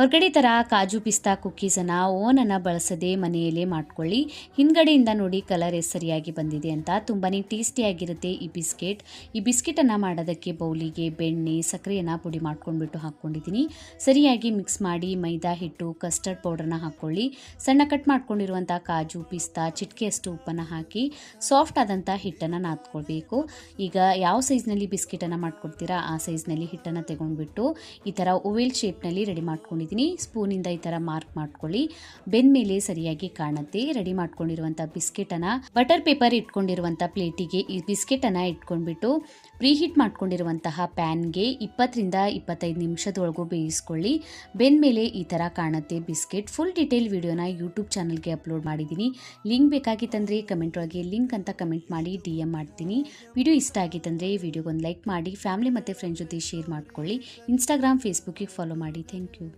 ಹೊರಗಡೆ ಥರ ಕಾಜು ಪಿಸ್ತಾ ಕುಕ್ಕೀಸನ್ನು ಓನನ್ನು ಬಳಸದೆ ಮನೆಯಲ್ಲೇ ಮಾಡ್ಕೊಳ್ಳಿ. ಹಿಂದ್ಗಡೆಯಿಂದ ನೋಡಿ ಕಲರ್ ಸರಿಯಾಗಿ ಬಂದಿದೆ ಅಂತ. ತುಂಬಾ ಟೇಸ್ಟಿಯಾಗಿರುತ್ತೆ ಈ ಬಿಸ್ಕೆಟ್. ಈ ಬಿಸ್ಕೆಟನ್ನು ಮಾಡೋದಕ್ಕೆ ಬೌಲಿಗೆ, ಬೆಣ್ಣೆ, ಸಕ್ಕರೆಯನ್ನು ಪುಡಿ ಮಾಡ್ಕೊಂಡ್ಬಿಟ್ಟು ಹಾಕ್ಕೊಂಡಿದ್ದೀನಿ. ಸರಿಯಾಗಿ ಮಿಕ್ಸ್ ಮಾಡಿ ಮೈದಾ ಹಿಟ್ಟು ಕಸ್ಟರ್ಡ್ ಪೌಡರ್ನ ಹಾಕ್ಕೊಳ್ಳಿ. ಸಣ್ಣ ಕಟ್ ಮಾಡ್ಕೊಂಡಿರುವಂಥ ಕಾಜು ಪಿಸ್ತಾ ಚಿಟಿಕೆಯಷ್ಟು ಉಪ್ಪನ್ನು ಹಾಕಿ ಸಾಫ್ಟ್ ಆದಂಥ ಹಿಟ್ಟನ್ನು ನಾದ್ಕೊಳ್ಬೇಕು. ಈಗ ಯಾವ ಸೈಜ್ನಲ್ಲಿ ಬಿಸ್ಕೆಟನ್ನು ಮಾಡ್ಕೊಡ್ತೀರಾ? ಆ ಸೈಜ್ನಲ್ಲಿ ಹಿಟ್ಟನ್ನು ತಗೊಂಡ್ಬಿಟ್ಟು ಈ ಥರ ಓವೆಲ್ ಶೇಪ್ನಲ್ಲಿ ರೆಡಿ ಮಾಡ್ಕೊಂಡಿದ್ದೀನಿ. ಸ್ಪೂನಿಂದ ಈ ಥರ ಮಾರ್ಕ್ ಮಾಡ್ಕೊಳ್ಳಿ. ಬೆನ್ ಮೇಲೆ ಸರಿಯಾಗಿ ಕಾಣುತ್ತೆ. ರೆಡಿ ಮಾಡ್ಕೊಂಡಿರುವಂಥ ಬಿಸ್ಕೆಟನ್ನು. ಬಟರ್ ಪೇಪರ್ ಇಟ್ಕೊಂಡಿರುವಂಥ ಪ್ಲೇಟಿಗೆ ಈ ಬಿಸ್ಕೆಟನ್ನು ಇಟ್ಕೊಂಡ್ಬಿಟ್ಟು ಪ್ರೀಹೀಟ್ ಮಾಡ್ಕೊಂಡಿರುವಂತಹ ಪ್ಯಾನ್ಗೆ ಇಪ್ಪತ್ತರಿಂದ ಇಪ್ಪತ್ತೈದು ನಿಮಿಷದೊಳಗೂ ಬೇಯಿಸ್ಕೊಳ್ಳಿ. ಬೆನ್ ಮೇಲೆ ಈ ಥರ ಕಾಣುತ್ತೆ ಬಿಸ್ಕೆಟ್. ಫುಲ್ ಡೀಟೇಲ್ ವಿಡಿಯೋನ ಯೂಟ್ಯೂಬ್ ಚಾನಲ್ಗೆ ಅಪ್ಲೋಡ್ ಮಾಡಿದ್ದೀನಿ. ಲಿಂಕ್ ಬೇಕಾಗಿತ್ತಂದರೆ ಕಮೆಂಟ್ ಒಳಗೆ ಲಿಂಕ್ ಅಂತ ಕಮೆಂಟ್ ಮಾಡಿ ಡಿ ಎಂ ಮಾಡ್ತೀನಿ. ವಿಡಿಯೋ ಇಷ್ಟ ಆಗಿತ್ತಂದರೆ ವಿಡಿಯೋಗೊಂದು ಲೈಕ್ ಮಾಡಿ, ಫ್ಯಾಮಿಲಿ ಮತ್ತು ಫ್ರೆಂಡ್ಸ್ ಜೊತೆ ಶೇರ್ ಮಾಡ್ಕೊಳ್ಳಿ. ಇನ್ಸ್ಟಾಗ್ರಾಮ್, ಫೇಸ್ಬುಕ್ಕಿಗೆ ಫಾಲೋ ಮಾಡಿ. Thank you.